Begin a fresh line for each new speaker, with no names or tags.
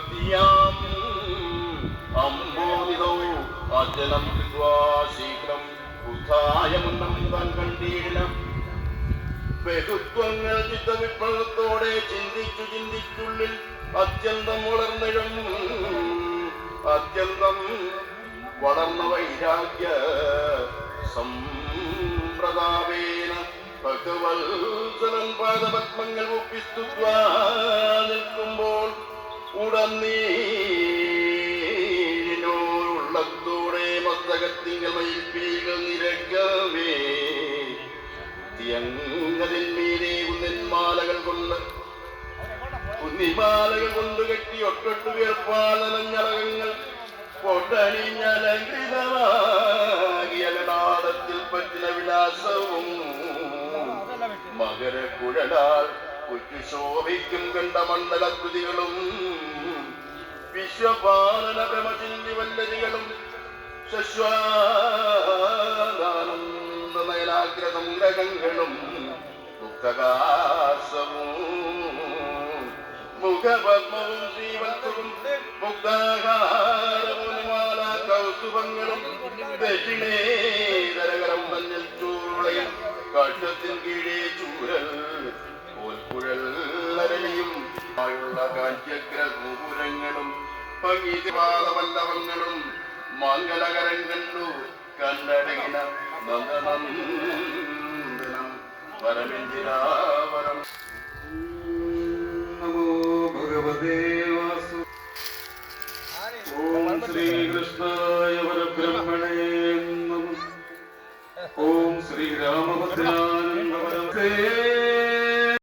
ഭക്തിയാം അംബോധിതോ അജലം ശീഘ്രം ബുദ്ധായ മുന്നം താൻ കണ്ടീടിനം ബഹുത്വങ്ങൾ ചിത്തവിപ്ലവത്തോടെ ചിന്തിച്ചു ചിന്തിച്ചുള്ളിൽ അത്യന്തം വളർന്നിടും അത്യന്തം വളർന്ന വൈരാഗ്യ സമ്പ്രദാവേന ഭഗവത്സലൻ പാദപത്മങ്ങൾ ഒപ്പിസ്തുത്വാ മസ്തകത്തിങ്കൽ മയിൽപ്പീകൾ നിരക്കവേ തിയങ്ങതിന്മീരെ കുന്നിന്മാലകൾ കൊണ്ട് കുന്നിമാലകൾ കൊണ്ട് കെട്ടി ഒട്ടൊട്ടു വീർപ്പാലനഞ്ഞളകങ്ങൾ പൊട്ടണിഞ്ഞലങ്കൃതമാകിയ നാടത്തിൽ പറ്റിന വിലാസവും മകരക്കുഴലാൽ കൊച്ചു ശോഭിക്കും കണ്ട മണ്ഡലകൃതികളും വിശ്വപാലന ഭ്രമചിന്തി വല്ലരികളും ശശ്വാനന്ദ നയനാഗ്രസംഗ്രഹങ്ങളും മുക്തകാശവും മുഖപത്മവും ശ്രീവത്സവും മുക്താകാരവും മാല കൗസുഭങ്ങളും ദക്ഷിണേതരകരം മഞ്ഞൽ ചൂളയും കാട്ടത്തിൻ കീഴേ ചൂരൽ പോൽക്കുഴൽ അരളിയും ആയുള്ള കാഞ്ചഗ്രഹൂരങ്ങളും మంగళకరంగంలో కన్నడగిన మంగళం వరమిందిరా వరం నమో భగవదే వాసు ఓం శ్రీకృష్ణాయ వరబ్రహ్మణే నమ ఓం శ్రీరామభద్రానందవరమే